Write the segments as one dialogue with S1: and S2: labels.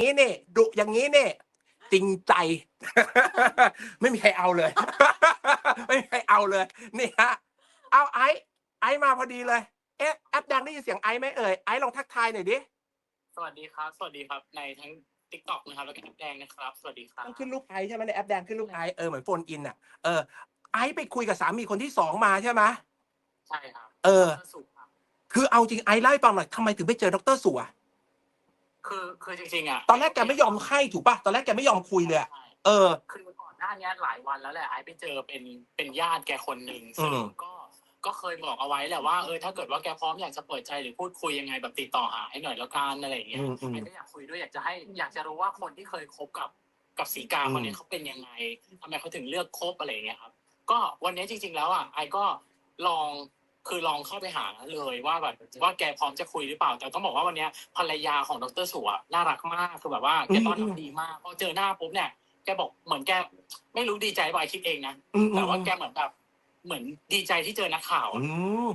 S1: นี้เนี่ยดุอย่างนี้เนี่ยจริงใจ ไม่มีใครเอาเลย ไม่มีใครเอาเลย นี่ฮะเอาไอซ์ไอซ์มาพอดีเลย เอ๊ะแอปดังได้ยินเสียงไอซ์ไหมเอ่ยไอซ์ลองทักทายหน่อยดิ
S2: สวัสดีครับ สวัสดีครับในทั้ง t ิ k t o k นะครับแล้วก็แอปแดงนะครับ สวัสดีครับ
S1: ต้องขึ้นรูปไอซ์ใช่ไหมในแอปแดงขึ้นรูปไอซ์เออเหมือนโฟนอินอะเออไอซ์ไปคุยกับสามีคนที่สองมาใช่ไหม
S2: ใช่ครับ
S1: เออ
S2: ดรสุครับ
S1: คือเอาจริงไอซ์เล่าให้ฟังหน่อยทำไมถึงไปเจอดรสัว
S2: คือคือจริงๆอะ
S1: ตอนแรกแกไม่ยอมให้ถูกป่ะตอนแรกแกไม่ยอมคุยเลยอะ
S2: ใช่
S1: เออ
S2: คือก่อนหน้านี้หลายวันแล้วแหละไอ้ไปเจอเป็นเป็นญาติแกคนหนึ่ง
S1: อื
S2: ซึ่ง
S1: ม
S2: ก็ก็เคยบอกเอาไว้แหละว่าเออถ้าเกิดว่าแกพร้อมอยากจะเปิดใจหรือพูดคุยยังไงแบบติดต่อหาให้หน่อยแล้วกันอะไรอย่างเงี้ย
S1: อืมอืม
S2: ไอ้ก็อยากคุยด้วยอยากจะให้อยากจะรู้ว่าคนที่เคยคบกับกับสีกา
S1: อืม
S2: คนนี้เขาเป็นยังไงทำไมเขาถึงเลือกคบอะไรอย่างเงี้ยครับ ก็วันนี้จริง ๆ แล้วอะไอ้ก็ลอง คือลองเข้าไปหาเลยว่าแบบว่าแกพร้อมจะคุยหรือเปล่า แต่ต้องบอกว่าวันนี้ภรรยาของดรสุอะน่ารักมากคือแบบว่าแกต้อนรับดีมากพอเจอหน้าปุ๊บเนี่ยแกบอกเหมือนแกไม่รู้ดีใจป่ะไอ้คิดเองนะ
S1: อืมอื
S2: แต่
S1: ม
S2: ว่าแกเหมือนแบบเหมือนดีใจที่เจอนักข่าว
S1: อื
S2: อะ
S1: ม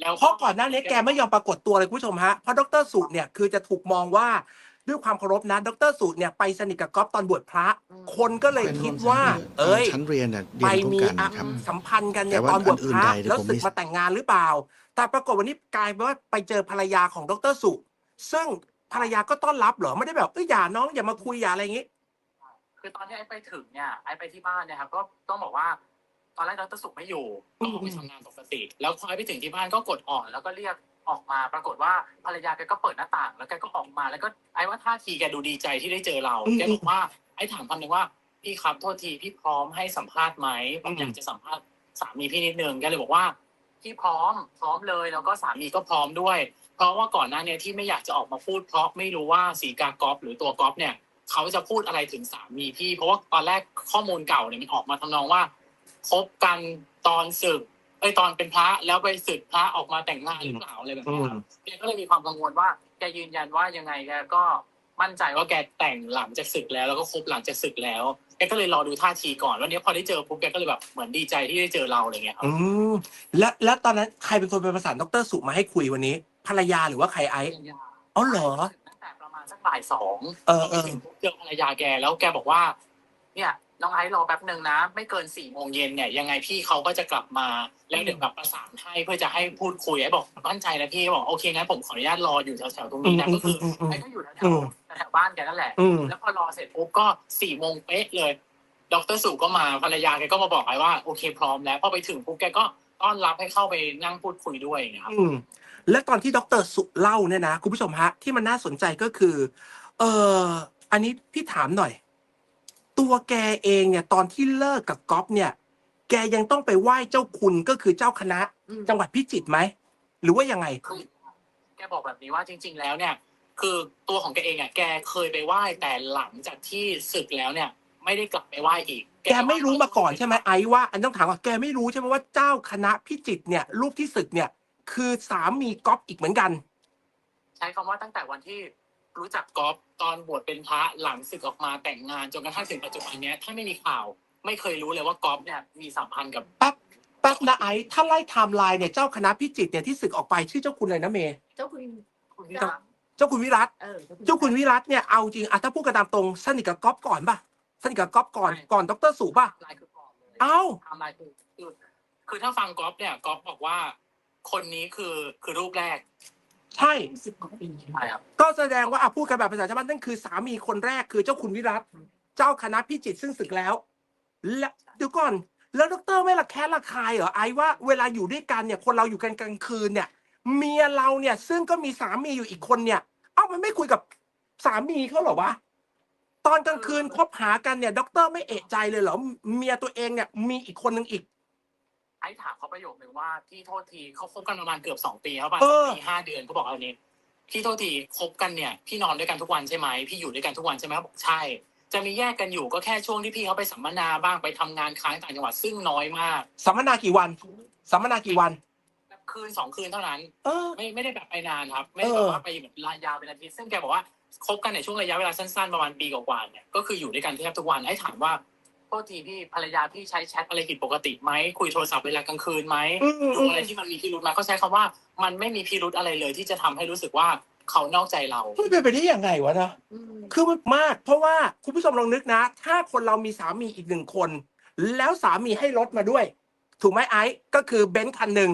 S2: แล้ว
S1: เพราะก่อนหน้านี้แกไม่ยอมปรากฏตัวเลยคุณผู้ชมฮะเพราะดรสุเนี่ยคือจะถูกมองว่า ด้วยความเคารพนะดรสุเนี่ยไปสนิทกับก๊อฟตอนบวชพระ คนก็เลยคิดว่า เอ้ย
S3: ชั้นเรียนน่ะเรี
S1: ไป
S3: ยนร่วม
S1: มี
S3: กัน
S1: อะ
S3: ครับ
S1: สัมพันธ์กันเนี่ย
S3: แต่ว่า
S1: ตอนบวช
S3: อันอื่
S1: พ
S3: น
S1: ระ
S3: ใดเนี่ย
S1: แล้ว
S3: ผม
S1: ศึก
S3: ไม่
S1: มาแต่งงานหรือเปล่า แต่ปรากฏวันนี้กลายเป็นว่าไปเจอภรรยาของดรสุซึ่งภรรยาก็ต้อนรับเหรอไม่ได้แบบเอ้ยอย่าน้องอย่ามาคุยอย่าอะไรอย่างงี้
S2: คือตอนที่ไอ้ไปถึงเนี่ยไอ้ไปที่บ้านเนี่ยครับก็ต้องบอกว่าตอนแรกดรสุขไม่อยู่ก็ออกไปทำงานปกติ แล้วพอไอ้ไปถึงที่บ้านก็กดอ่อนแล้วก็เรียก ออกมาปรากฏว่าภรรยาแกก็เปิดหน้าต่าง แล้วแกก็ออกมาแล้วก็ไอ้ว่าท่าทีแกดูดีใจที่ได้เจอเรา
S1: อืม
S2: แกบอกว่าไอ้ถามคำหนึ่งว่าพี่ครับโทษทีพี่พร้อมให้สัมภาษณ์ไหมผม
S1: อืม
S2: อยากจะสัมภาษณ์สามีพี่นิดนึงแกเลยบอกว่าพี่พร้อมพร้อมเลยแล้วก็สามีก็พร้อมด้วย เพราะว่าก่อนหน้าเนี้ที่ไม่อยากจะออกมาพูดเพราะไม่รู้ว่าสีกากอฟหรือตัวกอฟเนี่ยเขาจะพูดอะไรถึงสามีพี่ เพราะว่าตอนแรกข้อมูลเก่าเนี่ยมันออกมาทำนองว่าคบกันตอนศึกไอย ตอนเป็นพระแล้วไปศึกพระออกมาแต่งงานหรือเปล่าอะไรแบบนี้ครับแกก็เลยมีความกังวลว่าแกยืนยันว่ายังไงแกก็มั่นใจว่าแกแต่งหลังจากศึกแล้วแล้วก็คบหลังจากศึกแล้วแกก็เลยรอดูท่าทีก่อนวันนี้พอได้เจอปุ๊บแกก็เลยแบบเหมือนดีใจที่ได้เจอเราอะไรเงี้ยครับ
S1: อืมและและตอนนั้นใครเป็นคนไปประสานดรสุมาให้คุยวันนี้ ภรรยาหรือว่าใครไอซ์อ๋อเหรอ
S2: ตั้งแต่ประมาณสักบ่ายสอง
S1: เออเออ
S2: เจอภรรยาแกแล้วแกบอกว่า เนี่ย น้องไอซ์รอแป๊บหนึ่งนะ ไม่เกินสี่โมงเย็นเนี่ยยังไงพี่เขาก็จะกลับมาแล้วเดี๋ยวแบบประสานให้เพื่อจะให้พูดคุยไอ้บอกมั่นใจนะพี่บอกโอเคงั้นผมขออนุญาตรออยู่แถวๆตรงนี้นะก็คือไอ้ก็อยู่แถวๆแถวๆบ้านแกนั่นแหละ
S1: อืม
S2: แล้วพอรอเสร็จปุ๊บก็สี่โมงเป๊ะเลยดรสุก็มาภรรยาแกก็มาบอกไอ้ว่าโอเคพร้อมแล้วพอไปถึงปุ๊บแกก็ต้อนรับให้เข้าไปนั่งพูดคุยด้วยอย่างเงี้ยครับ
S1: อืมและตอนที่ดรสุเล่าเนี่ยนะคุณผู้ชมฮะที่มันน่าสนใจก็คือ เอออันนี้พี่ถามหน่อย ตัวแกเองเนี่ยตอนที่เลิกกับก๊อฟเนี่ย แกยังต้องไปไหว้เจ้าคุณก็คือเจ้าคณะจังหวัดพิจิตรไหม หรือว่ายังไง
S2: คือแกบอกแบบนี้ว่าจริง ๆ แล้วเนี่ย คือตัวของแกเองอะแกเคยไปไหว้แต่หลังจากที่ศึกแล้วเนี่ย ไม่ได้กลับไปไหว้อีก
S1: แกไม่รู้มาก่อนใช่ไหมไอ้ว่า อันต้องถามว่าแกไม่รู้ใช่ไหมว่าเจ้าคณะพิจิตรเนี่ยรูปที่ศึกเนี่ย คือสามีก๊อฟอีกเหมือนกัน
S2: ใช้คำว่าตั้งแต่วันที่ รู้จักกอล์ฟตอนบวชเป็นพระหลังศึกออกมาแต่งงานจนกระทั่งถึงปัจจุบันเนี้ยถ้าไม่มีข่าว ไม่เคยรู้เลยว่ากอล์ฟเนี่ยมีสัมพันธ์กับ
S1: แป๊บแป๊บนะไอ้ถ้าไล่ไทม์ไลน์เนี่ยเจ้าคณะพิจิตรเนี่ยที่ศึกออกไปชื่อเจ้าคุณอะไรนะเมย์
S4: เจ้าคุณ
S2: คุณ
S4: เจ้า
S1: เจ้าคุณวิรัต
S4: เออ
S1: เจ้าคุณวิรัตเนี่ยเอาจริงอะถ้าพูดกันตามตรงสนิทกับก๊อฟก่อนป่ะสนิทกับก๊อฟก่อนก่อนดรสุป่ะ
S2: ลายคือก่อนเลย
S1: เอ้า
S2: ไทม์ไลน์คือคือคือถ้าฟังกอล์ฟเนี่ยกอล์ฟบอกว่า คนนี้คือคือรูปแรก
S1: ใช่
S4: สิบกว่าปี
S2: ใช่ครับ
S1: ก็แสดงว่าอะพูดกันแบบภาษาชาวบ้านนั่นคือสามีคนแรกคือเจ้าคุณวิรัตเจ้าคณะพิจิตรซึ่งศึกแล้ว และเดี๋ยวก่อน แล้วดรไม่ละแคะละคายเหรอไอ้ว่าเวลาอยู่ด้วยกันเนี่ย คนเราอยู่กันกลางคืนเนี่ย เมียเราเนี่ยซึ่งก็มีสามีอยู่อีกคนเนี่ย เอ้ามันไม่คุยกับสามีเขาเหรอวะตอนกลางคืนคบหากันเนี่ยดรไม่เอะใจเลยเหรอเมียตัวเองเนี่ยมีอีกคนหนึ่งอีก
S2: ไอ้ถามเขาประโยคหนึ่งว่าพี่โทษทีเขาคบกันประมาณเกือบสองปีเขาป่ะ
S1: เออ
S2: ปีห้าเดือนเขาบอกเอานี้พี่โทษทีคบกันเนี่ย พี่นอนด้วยกันทุกวันใช่ไหมพี่อยู่ด้วยกันทุกวันใช่ไหมเขาบอกใช่ จะมีแยกกันอยู่ก็แค่ช่วงที่พี่เขาไปสัมมนาบ้างไปทำงานค้างต่างจังหวัดซึ่งน้อยมาก
S1: สัมมนากี่วัน สัมมนากี่วัน
S2: คืนสองคืนเท่านั้น
S1: เออ
S2: ไม่ไม่ได้แบบไปนานครับ ไม่ได้
S1: เอ
S2: แบ
S1: อ
S2: บว่าไปแบบรายยาวเป็นอาทิตย์ซึ่งแกบอกว่าคบกันในช่วงระยะเวลาสั้นๆประมาณปีกว่าๆเนี่ยก็คืออยู่ด้วยกันแทบทุกวันไอ้ถามว่าโท ษทีพี่ภรรยาพี่ใช้แชทอะไรผิดปกติไหมคุยโทรศัพท์เวลากลางคืนไหม
S1: อืมอื
S2: ดู
S1: ม
S2: อะไรที่มันมีพิรุธมาเขาใช้คำว่า มันไม่มีพิรุธอะไรเลย ที่จะทำให้รู้สึกว่าเขานอกใจเรา
S1: มันเป็นไปได้ยังไงวะเนาะ
S3: อืม
S1: คือมันมาก เพราะว่าคุณผู้ชมลองนึกนะ ถ้าคนเรามีสามีอีกหนึ่งคน แล้วสามีให้รถมาด้วย ถูกไหมไอซ์ก็คือเบนซ์คันหนึ่ง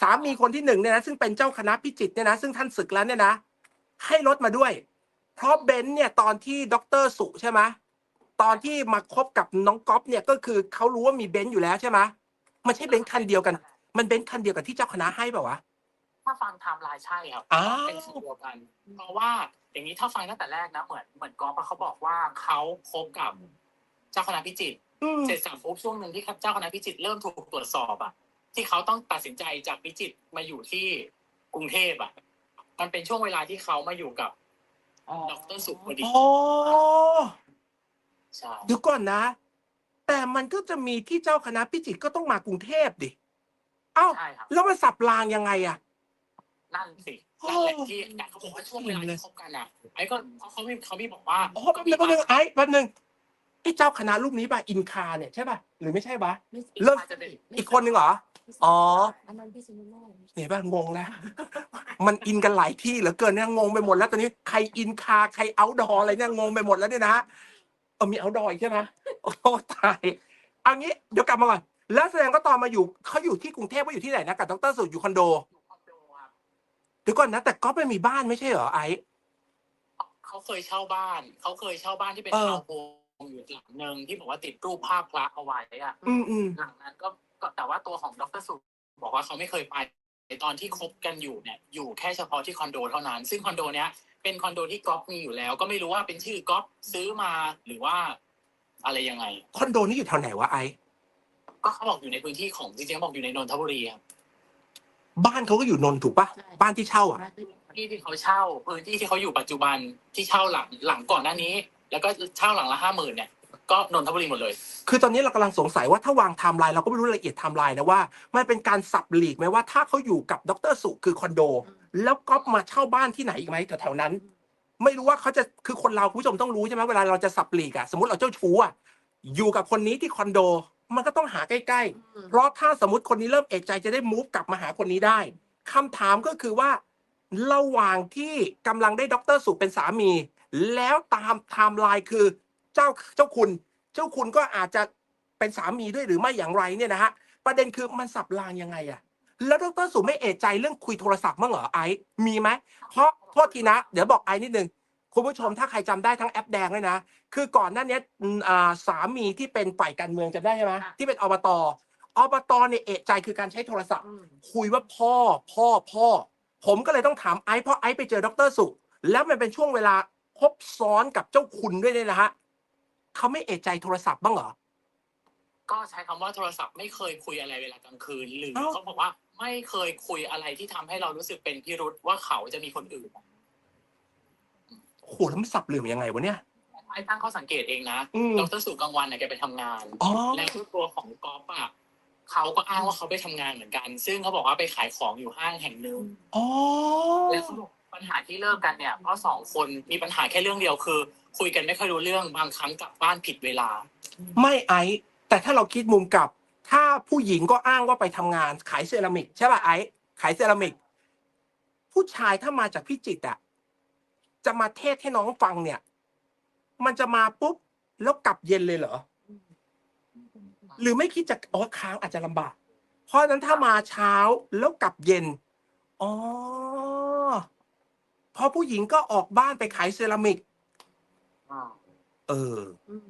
S1: สามีคนที่หนึ่งเนี่ยนะซึ่งเป็นเจ้าคณะพิจิตรเนี่ยนะซึ่งท่านศึกแล้วเนี่ยนะ ให้รถมาด้วย เพราะเบนซ์เนี่ยตอนที่ด็อกเตอร์สุใช่ไหม ตอนที่มาคบกับน้องก๊อฟเนี่ยก็คือเขารู้ว่ามีเบนซ์อยู่แล้วใช่ไหมมันใช่เบนซ์คันเดียวกัน มันเบนซ์คันเดียวกับที่เจ้าคณะให้เปล่าวะ
S2: ถ้าฟังไทม์ไลน์ใช่ครับ
S1: อ้าว
S2: เป็นสิ่งเดียวกัน เพราะว่าอย่างนี้ถ้าฟังตั้งแต่แรกนะเหมือนเหมือนกอล์ฟอะเขาบอกว่าเขาคบกับเจ้าคณะพิจิตร
S1: อืม
S2: เสร็จสับปุ๊บช่วงหนึ่งที่เจ้าคณะพิจิตรเริ่มถูกตรวจสอบอะที่เขาต้องตัดสินใจจากพิจิตรมาอยู่ที่กรุงเทพอะมันเป็นช่วงเวลาที่เขามาอยู่กับ
S3: อ๋อ
S2: ดรสุพอดี
S1: อ๋อ
S2: ใช่
S1: เดี๋ยวก่อนนะ แต่มันก็จะมีที่เจ้าคณะพิจิตรก็ต้องมากรุงเทพดิ เอ้า
S2: ใช่ครับ
S1: แล้วมันสับรางยังไงอะ
S2: นั่นสินั่นแหละที่แต่เขาบอกว่าช่วงเวลาที่คบกันอะไอ้ก็เขาเขาไม่เขาไม่บอกว่า
S1: อ๋อแป๊บนึงแป๊บนึงไอ้แป๊บนึงไอ้เจ้าคณะรูปนี้ป่ะอินคาเนี่ยใช่ป่ะหรือไม่ใช่ปะ
S3: ไม่
S1: เริ่ม
S2: อาจจะเป็น
S1: อีกคนนึงเหรอ อ๋อ
S3: อันนั้นพี่ซินุโน่
S1: เนี่ยป่ะงงแล้ว มันอินกันหลายที่เหลือเกินเนี่ยงงไปหมดแล้วตอนนี้ใครอินคาใครเอาดออะไรเนี่ยงงไปหมดแล้วเนี่ยนะ เออมีเอาดอยใช่ไหมโอ้ตายเอางี้เดี๋ยวกลับมาก่อนแล้วแสดงก็ตอนมาอยู่เขาอยู่ที่กรุงเทพว่าอยู่ที่ไหนนะกับดรสุอยู่คอนโด
S2: อยู่คอนโดครับ
S1: เดี๋ยวก่อนนะ แต่ก็ไม่มีบ้านไม่ใช่เหรอไอ้
S2: เขาเคยเช่าบ้านเขาเคยเช่าบ้านที่เป็น
S1: เออ
S2: ทาวน์โฮมอยู่หลังหนึ่งที่บอกว่าติดรูปภาพพระเอาไว้อะ
S1: อืมอืม
S2: หลังนั้นก็ก็แต่ว่าตัวของดรสุบอกว่าเขาไม่เคยไปตอนที่คบกันอยู่เนี่ย อยู่แค่เฉพาะที่คอนโดเท่านั้น ซึ่งคอนโดเนี้ย เป็นคอนโดที่ก๊อฟมีอยู่แล้ว ก็ไม่รู้ว่าเป็นชื่อก๊อฟซื้อมาหรือว่า อะไรยังไง
S1: คอนโดนี่อยู่แถวไหนวะไอ้
S2: ก็เขาบอกอยู่ในพื้นที่ของจริงๆบอกอยู่ในนนทบุรีครับ
S1: บ้านเขาก็อยู่นนท์ถูกปะบ้านที่เช่าอะ
S2: ที่ที่เขาเช่าพื้นที่ที่เขาอยู่ปัจจุบันที่เช่าหลังหลังก่อนหน้านี้ แล้วก็เช่าหลังละห้าหมื่นเนี่ยก็นนทบุรีหมดเลย
S1: คือตอนนี้เรากำลังสงสัยว่าถ้าวางไทม์ไลน์เราก็ไม่รู้รายละเอียดไทม์ไลน์นะว่า มันเป็นการสับหลีกไหมว่าถ้าเขาอยู่กับดรสุคือคอนโด แล้วก็มาเช่าบ้านที่ไหนอีกไหมแถวๆนั้น ไม่รู้ว่าเขาจะคือคนเราคุณผู้ชมต้องรู้ใช่ไหมเวลาเราจะสับหลีกอะสมมติเราเจ้าชู้อะอยู่กับคนนี้ที่คอนโด มันก็ต้องหาใกล้ๆ เพราะถ้าสมมติคนนี้เริ่มเอกใจจะได้มูฟกลับมาหาคนนี้ได้คำถามก็คือว่า ระหว่างที่กำลังได้ดรสุเป็นสามี แล้วตามไทม์ไลน์คือเจ้าเจ้าคุณ เจ้าคุณก็อาจจะเป็นสามีด้วยหรือไม่อย่างไรเนี่ยนะฮะประเด็นคือมันสับรางยังไงอะ แล้วดรสุไม่เอะใจเรื่องคุยโทรศัพท์มั้างเหรอไอซ์มีไหมเพราะโทษทีนะ เดี๋ยวบอกไอซ์นิดนึงคุณผู้ชมถ้าใครจำได้ทั้งแอปแดงเลยนะ คือก่อนหน้าเนี้ยอืมอ่าสามีที่เป็นฝ่ายการเมืองจำได้ใช่ไหมที่เป็นอบตอบตเนี่ยเอะใจคือการใช้โทรศัพท์
S3: อืม
S1: คุยว่าพ่อพ่อพ่อ ผมก็เลยต้องถามไอซ์เพราะไอซ์ไปเจอดรสุแล้วมันเป็นช่วงเวลาครบซ้อนกับเจ้าคุณด้วยเนี่ยนะฮะเขาไม่เอะใจโทรศัพท์บ้างเหรอ
S2: ก็ใช้คำว่าโทรศัพท์ไม่เคยคุยอะไรเวลากลางคืน หรือ
S1: เอ้า
S2: เขาบอกว่าไม่เคยคุยอะไรที่ทำให้เรารู้สึกเป็นพิรุษว่าเขาจะมีคนอื่น
S1: โหแล้วมันสับเหลื่อมยังไงวะเนี่ย
S2: ไอ้ตั้งข้อสังเกตเองนะ
S1: อืม
S2: ดรสุกลางวันเนี่ยแกไปทำงาน
S1: อ๋อ
S2: แล้วตัวของกอล์ฟอะเขาก็อ้างว่าเขาไปทำงานเหมือนกัน ซึ่งเขาบอกว่าไปขายของอยู่ห้างแห่งหนึ่ง
S1: อ๋อ
S2: แล้วเขาบอกปัญหาที่เลิกกันเนี่ยเพราะสองคนมีปัญหาแค่เรื่องเดียวคือ คุยกันไม่ค่อยรู้เรื่องบางครั้งกลับบ้านผิดเวลา
S1: ไม่ไอซ์ แต่ถ้าเราคิดมุมกลับ ถ้าผู้หญิงก็อ้างว่าไปทำงานขายเซรามิกใช่ป่ะไอซ์ขายเซรามิก ผู้ชายถ้ามาจากพิจิตรอะจะมาเทศให้น้องฟังเนี่ย มันจะมาปุ๊บแล้วกลับเย็นเลยเหรอ หรือไม่คิดจะอ๋อค้างอาจจะลำบาก เพราะฉะนั้นถ้ามาเช้าแล้วกลับเย็นอ๋อเพอผู้หญิงก็ออกบ้านไปขายเซรามิกเออ
S3: อืม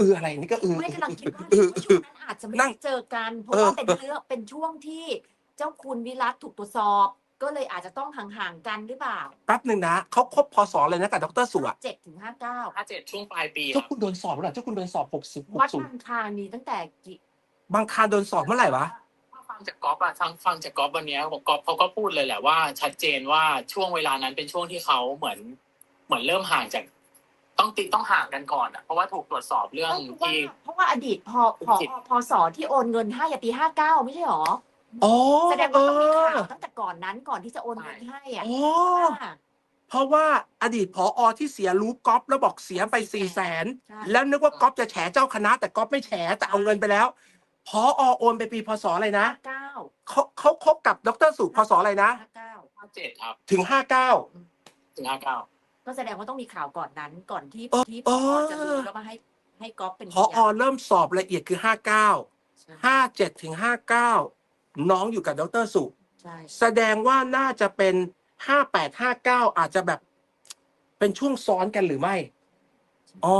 S1: เอออะไรนี่ก็เออ
S3: ไม่กำลังคิดว่า
S1: เออ
S3: ช่วงนั้นอาจจะไม่
S1: นั่
S3: ได้
S1: ง
S3: เจอกัน เพราะ
S1: เออ
S3: ว่าเป็นเรื่องเป็นช่วงที่เจ้าคุณวิรัตถูกตรวจสอบ ก็เลยอาจจะต้องห่างๆกันหรือเปล่า
S1: แป๊บหนึ่งนะเขาครบพศเลยนะกับดรสุอะ
S3: เจ็ดถึงห้าเก้า
S2: ถ้าเจ็ดช่วงปลายปีค
S1: เจ้า
S2: รับ
S1: คุณโดนสอบเมื่อไหร่เจ้าคุณโดนสอบหกสิบหก
S3: วัด
S1: ศูน
S3: บา
S1: ย์
S3: งคลานมีตั้งแต่กี่
S1: บางคารโดนสอบเมื่อไหร่วะ
S2: ถ้าฟังจากก๊อฟอะฟังฟังจากก๊อฟวันเนี้ยผมก๊อฟเขาก็พูดเลยแหละว่า ชัดเจนว่าช่วงเวลานั้นเป็นช่วงที่เขาเหมือน เหมือนเริ่มห่างจาก ต้องติดต้องห่างกันก่อนอะเพราะว่าถูกตรวจสอบเรื่อง
S3: เพราะว่า
S2: ที่
S3: เพราะว่าอดีตพอพอ
S2: ผิด
S3: พอสอที่โอนเงินให้อะปีห้าเก้าไม่ใช่หรอ
S1: อ๋อ
S3: แสดง
S1: เอ
S3: ว่าต้องมี
S1: อ
S3: ข่าวตั้งแต่ก่อนนั้นก่อนที่จะโอนเงินให้อะ
S1: อ๋อเพราะว่าอดีตผอที่เสียรู้ก๊อฟแล้วบอกเสียไปสี่แสน
S3: ใช่
S1: แล้วนึกว่าก๊อฟจะแฉเจ้าคณะ แต่ก๊อฟไม่แฉแต่เอาเงินไปแล้วพอโอนไปปีพศอะไรนะ
S3: ห้าเก้า
S1: เขาเขาคบกับดรสุพศอะไรนะ
S3: ห้าเก้า
S2: ห้าเจ็ดครับ
S1: ถึงห้าเก้า
S2: ถึงห้าเก้า
S3: ก็แสดงว่าต้องมีข่าวก่อนนั้นก่อนที่
S1: เออ
S3: ที่
S1: เอ
S3: พ
S1: อ
S3: อจะรู้แล้วมาให้ให้ก๊อฟเป็น
S1: พอ
S3: พยาน
S1: เริ่มสอบละเอียดคือห้าเก้า
S3: ใช่
S1: ห้าเจ็ดถึงห้าเก้าน้องอยู่กับดรสุ
S3: ใช่
S1: แสดงว่าน่าจะเป็นห้าแปดห้าเก้าอาจจะแบบ เป็นช่วงซ้อนกันหรือไม่ อ๋อ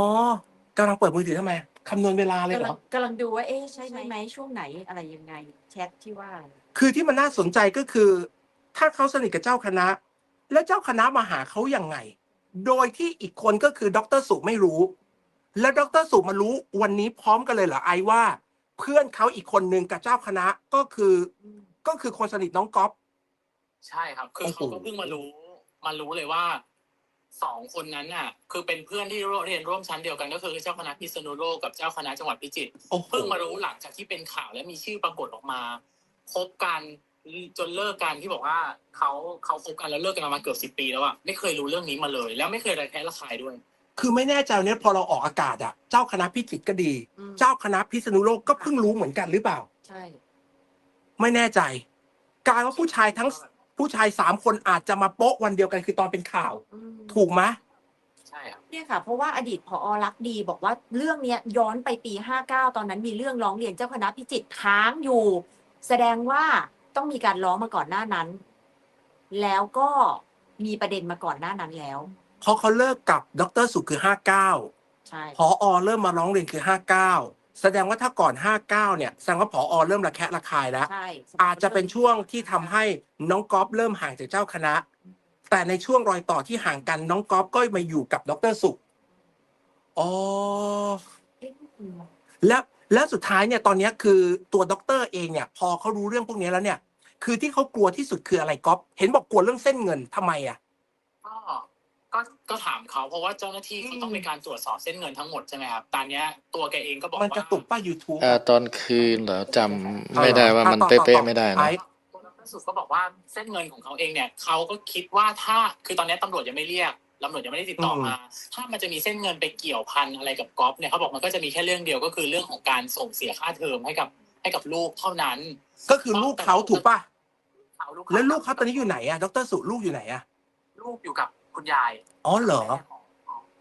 S1: กำลังเปิดมือถือทำไมคำนวณเวลาเลยเหร
S3: กำลั
S1: อ
S3: งกำลังดูว่าเอ๊ะใช่ไหมช่วงไหนอะไรยังไง แชทที่ว่า
S1: คือที่มันน่าสนใจก็คือ ถ้าเขาสนิทกับเจ้าคณะ แล้วเจ้าคณะมาหาเขายังไง โดยที่อีกคนก็คือดรสุไม่รู้ แล้วดรสุมารู้วันนี้พร้อมกันเลยเหรอไอว่า เพื่อนเขาอีกคนนึงกับเจ้าคณะก็คือก็คือคนสนิทน้องก๊อฟ
S2: ใช่ครับ คือ
S1: โอ้โห
S2: เขาก็เพิ่งมารู้ มารู้เลยว่าสองคนนั้นน่ะ คือเป็นเพื่อนที่เรียนร่วมชั้นเดียวกันก็คือเจ้าคณะพิษณุโลกกับเจ้าคณะจังหวัดพิจิตร
S1: โอ้โห
S2: เพิ่งมารู้หลังจากที่เป็นข่าวและมีชื่อปรากฏออกมาคบกัน จนเลิกกันที่บอกว่าเขาเขาคบกันแล้วเลิกกันมาเกือบสิบปีแล้วอะไม่เคยรู้เรื่องนี้มาเลย แล้วไม่เคยระแคะระคายด้วย
S1: คือไม่แน่ใจเนี่ยพอเราออกอากาศอะเจ้าคณะพิจิตรก็ดี
S3: อืม
S1: เจ้าคณะพิษณุโลกก็เพิ่งรู้เหมือนกันหรือเปล่า
S3: ใช่
S1: ไม่แน่ใจกลายว่าผู้ชายทั้งผู้ชายสามคนอาจจะมาโป๊ะวันเดียวกันคือตอนเป็นข่าว
S3: อืม
S1: ถูกไหม
S2: ใช่ครับ
S3: เนี่ยค่ะ เพราะว่าอดีตผอรักดีบอกว่าเรื่องเนี้ยย้อนไปปีห้าเก้าตอนนั้นมีเรื่องร้องเรียนเจ้าคณะพิจิตรค้างอยู่ แสดงว่า ต้องมีการร้องมาก่อนหน้านั้น แล้วก็มีประเด็นมาก่อนหน้านั้นแล้ว
S1: เพราะเขาเลิกกับดรสุคือห้าเก้า
S3: ใช่
S1: พออเริ่มมาร้องเรียนคือห้าเก้าแสดงว่าถ้าก่อนห้าเก้าเนี่ยแสดงว่าพออเริ่มระแคะระคายแล้ว
S3: ใช่
S1: อาจจะเป็นช่วงที่ทำให้น้องก๊อฟเริ่มห่างจากเจ้าคณะ แต่ในช่วงรอยต่อที่ห่างกันน้องก๊อฟก็มาอยู่กับดรสุอ๋อ
S3: เอ๊ะอืม
S1: แล้ว แล้วสุดท้ายเนี่ยตอนเนี้ยคือตัวด็อกเตอร์เองเนี่ยพอเขารู้เรื่องพวกนี้แล้วเนี่ย คือที่เขากลัวที่สุดคืออะไรก๊อฟเห็นบอกกลัวเรื่องเส้นเงินทำไมอะ
S2: ก็ก็ก็ถามเขาเพราะว่าเจ้าหน้าที่เขาต้อง
S1: อืม
S2: มีการตรวจสอบเส้นเงินทั้งหมดใช่ไหมครับตอนเนี้ยตัวแกเองก็บอก
S1: มัน
S2: ว่าก
S1: ระตุกป้า YouTube
S4: เอ่อตอนคืนเหรอจำไม่ได้ว่ามัน
S1: อะต่อต่อ
S4: เป๊ะ
S1: ต่อ
S4: ๆไม่ได้
S1: ไอ้
S4: นะ
S2: ตัวดรสุดก็บอกว่าเส้นเงินของเขาเองเนี่ยเขาก็คิดว่าถ้าคือตอนนี้ตำรวจยังไม่เรียก ตำรวจยังไม่ได้ติดต่อมา ถ้ามันจะมีเส้นเงินไปเกี่ยวพันอะไรกับก๊อฟเนี่ยเขาบอกมันก็จะมีแค่เรื่องเดียวก็คือเรื่องของการส่งเสียค่าเทอมให้กับให้กับลูกเท่านั้น
S1: ก็คือลูกเขาถูกป่ะ
S2: เอาลูก
S1: แล้วลูกเขาตอนนี้อยู่ไหนอะดรสุลูกอยู่ไหนอะ
S2: ลูกอยู่กับคุณยาย
S1: อ๋อเหรอ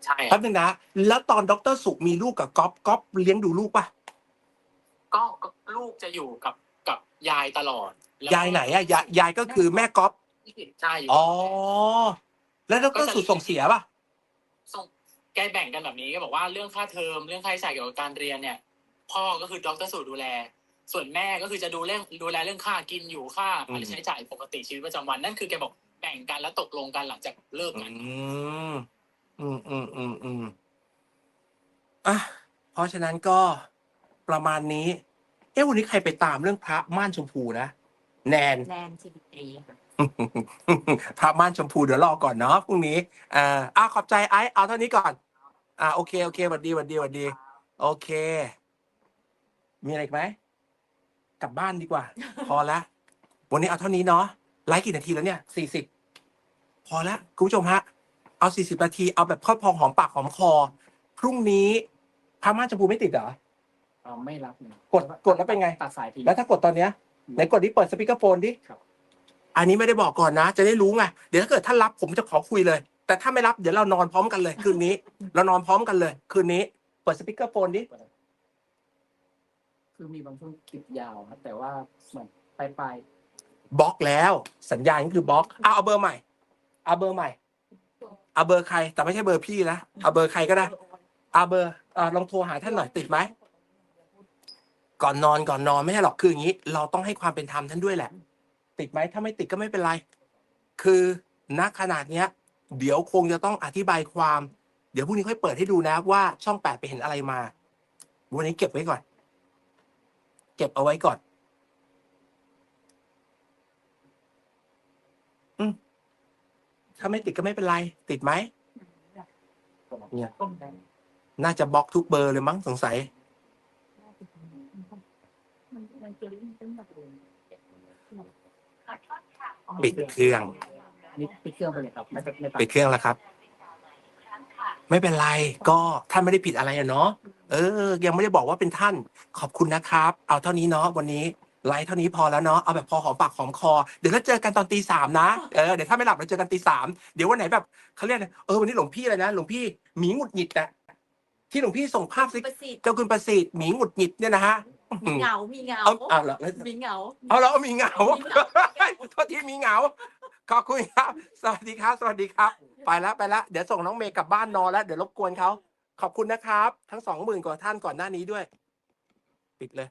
S2: ใช่ค
S1: แป๊
S2: รั
S1: บบนึงนะแล้วตอนดรสุมีลูกกับก๊อฟก๊อฟเลี้ยงดูลูกป่ะ
S2: ก็ก็ลูกจะอยู่กับกับยายตลอดแล้วก็
S1: ยายไหนอะยายยายก็คือแม่ก๊อฟ
S2: ใช่อยู่
S1: อ๋อ แล้วดรสุส่งเสียป่ะ
S2: ส่งแกแบ่งกันแบบนี้ก็บอกว่าเรื่องค่าเทอมเรื่องค่าใช้จ่ายเกี่ยวกับการเรียนเนี่ย พ่อก็คือดรสูดูแล ส่วนแม่ก็คือจะดูเรื่องดูแลเรื่องค่ากินอยู่ค่า
S1: อืม
S2: อะไรใช้จ่ายปกติชีวิตประจำวันนั่นคือแกบอกแบ่งกันแล้วตกลงกันหลังจากเลิก
S1: อื
S2: กัน
S1: มอืมอืมอืมอืมอะเพราะฉะนั้นก็ประมาณนี้ เอ๊ะวันนี้ใครไปตามเรื่องพระม่านชมพูนะ แนน
S3: แลนซีบีตีค่ะ
S1: พระม่านชมพูเดี๋ยวรอก่อนเนาะพรุ่งนี้อ่าอ่าขอบใจไอซ์เอาเท่านี้ก่อน อ่าโอเคโอเคหวัดดีหวัดดีหวัดดี โอเค มีอะไรอีกไหมกลับบ้านดีกว่า พอละวันนี้เอาเท่านี้เนาะไลฟ์กี่นาทีแล้วเนี่ยสี่สิบพอละคุณผู้ชมฮะ เอาสี่สิบนาทีเอาแบบทอดพองหอมปากหอมคอ พรุ่งนี้พระม่านชมพูไม่ติดเหรอ
S5: เราไม่รับเลย
S1: กดกดแล้วเป็นไง
S5: ตัดสายทิ้ง
S1: แล้วถ้ากดตอนเนี้ยไหนกดที่เปิดสปีกเกอร์โฟนดิ
S5: ครับ
S1: อันนี้ไม่ได้บอกก่อนนะ จะได้รู้ไงเดี๋ยวถ้าเกิดท่านรับผมจะขอคุยเลย แต่ถ้าไม่รับเดี๋ยวเรานอนพร้อมกันเลย คืนนี้ เรานอนพร้อมกันเลย คืนนี้เปิดสปีกเกอร์โฟนดิ
S5: คือมีบางช่วงคลิปยาวครับแต่ว่าเหมือนปลายปลาย
S1: บล็อกแล้ว สัญญาณก็คือบล็อกเอาเอาเบอร์ใหม่เอาเบอร์ใหม่เอาเบอร์ใคร แต่ไม่ใช่เบอร์พี่นะเอาเบอร์ใครก็ได้เอาเบอร์อ่าลองโทรหาท่านหน่อยติดไหมก่อนนอนก่อนนอนไม่ใช่หรอกคืออย่างนี้ เราต้องให้ความเป็นธรรมท่านด้วยแหละ ติดไหมถ้าไม่ติดก็ไม่เป็นไร คือณขนาดเนี้ย เดี๋ยวคงจะต้องอธิบายความ เดี๋ยวพรุ่งนี้ค่อยเปิดให้ดูนะว่าช่องแปดไปเห็นอะไรมา วันนี้เก็บไว้ก่อน เก็บเอาไว้ก่อน อืมถ้าไม่ติดก็ไม่เป็นไร ติดไหมเนี่ยน่าจะบล็อกทุกเบอร์เลยมั้งสงสัย ปิดเครื่อง
S5: นี่ปิดเครื่องไปเลยครับไม่ไม่ตัด
S1: ปิดเครื่องแล้วครับ ไม่เป็นไรก็ท่านไม่ได้ผิดอะไรอะเนาะเออ ยังไม่ได้บอกว่าเป็นท่านขอบคุณนะครับ เอาเท่านี้เนาะวันนี้ไลฟ์เท่านี้พอแล้วเนาะเอาแบบพอหอมปากหอมคอเดี๋ยวเราเจอกันตอนตีสามนะเออเดี๋ยวถ้าไม่หลับเราเจอกันตีสามเดี๋ยววันไหนแบบเขาเรียกอะไรเออวันนี้หลวงพี่อะไรนะหลวงพี่หมีหงุดหงิดอะที่หลวงพี่ส่งภาพสิ
S3: ประสิทธิ์
S1: เจ้าคุณประสิทธิ์หมีหงุดหงิดเนี่ยนะฮะ
S3: มีเหงา มีเหงา
S1: เอาเอาละแล้ว
S3: มีเหงา
S1: เอาแล้วมีเหงา
S3: มีเหงา
S1: โทษทีมีเหงา ขอบคุณครับ สวัสดีครับ สวัสดีครับ ไปแล้วไปแล้วเดี๋ยวส่งน้องเมย์กลับบ้านนอนแล้ว เดี๋ยวรบกวนเขา ขอบคุณนะครับ ทั้งสองหมื่นกว่าท่านก่อนหน้านี้ด้วย ปิดเลย